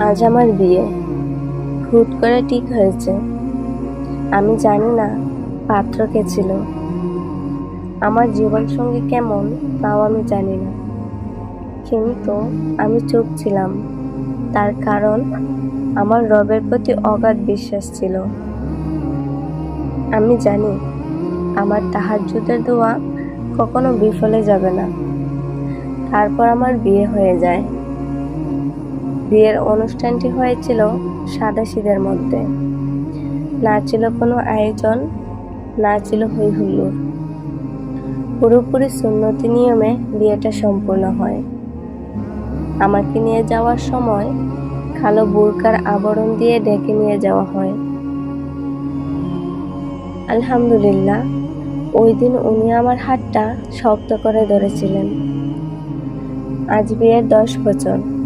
আজ আমার বিয়ে। হুট করে ঠিক হয়েছে। আমি জানি না পাত্র কে ছিল। আমার জীবন সঙ্গী কেমন তাও আমি জানি না। কিন্তু আমি চুপ ছিলাম। তার কারণ আমার রবের প্রতি অগাধ বিশ্বাস ছিল। আমি জানি আমার তাহার তাহাজ্জুদের দোয়া কখনো বিফলে যাবে না। তারপর আমার বিয়ে হয়ে যায়। বিয়ের অনুষ্ঠানটি হয়েছিল সাদাশিদের মধ্যে। না ছিল কোনো আয়োজন, না ছিল হই হুল্লোড়। পুরোপুরি সুন্নতি নিয়মে বিয়েটা সম্পূর্ণ হয়। আমাকে নিয়ে যাওয়ার সময় খালো বুরকার আবরণ দিয়ে ডেকে নিয়ে যাওয়া হয়। আলহামদুলিল্লাহ, ওই দিন উনি আমার হাতটা শক্ত করে ধরেছিলেন। আজ বিয়ের দশ বছর।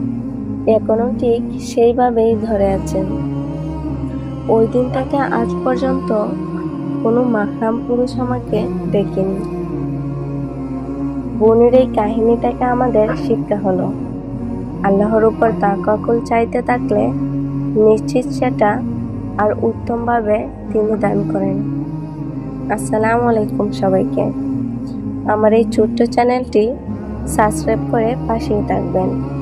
এখনও ঠিক সেইভাবেই ধরে আছেন। ওই দিন আজ পর্যন্ত কোনো মাহরাম পুরুষ আমাকে দেখেনি। বোনের এই কাহিনী থেকে আমাদের শিক্ষা হলো, আল্লাহর উপর তা তাকাকুল চাইতে থাকলে নিশ্চিত সেটা আর উত্তমভাবে তিনি দান করেন। আসসালামু আলাইকুম সবাইকে। আমার এই ছোট্ট চ্যানেলটি সাবস্ক্রাইব করে পাশেই থাকবেন।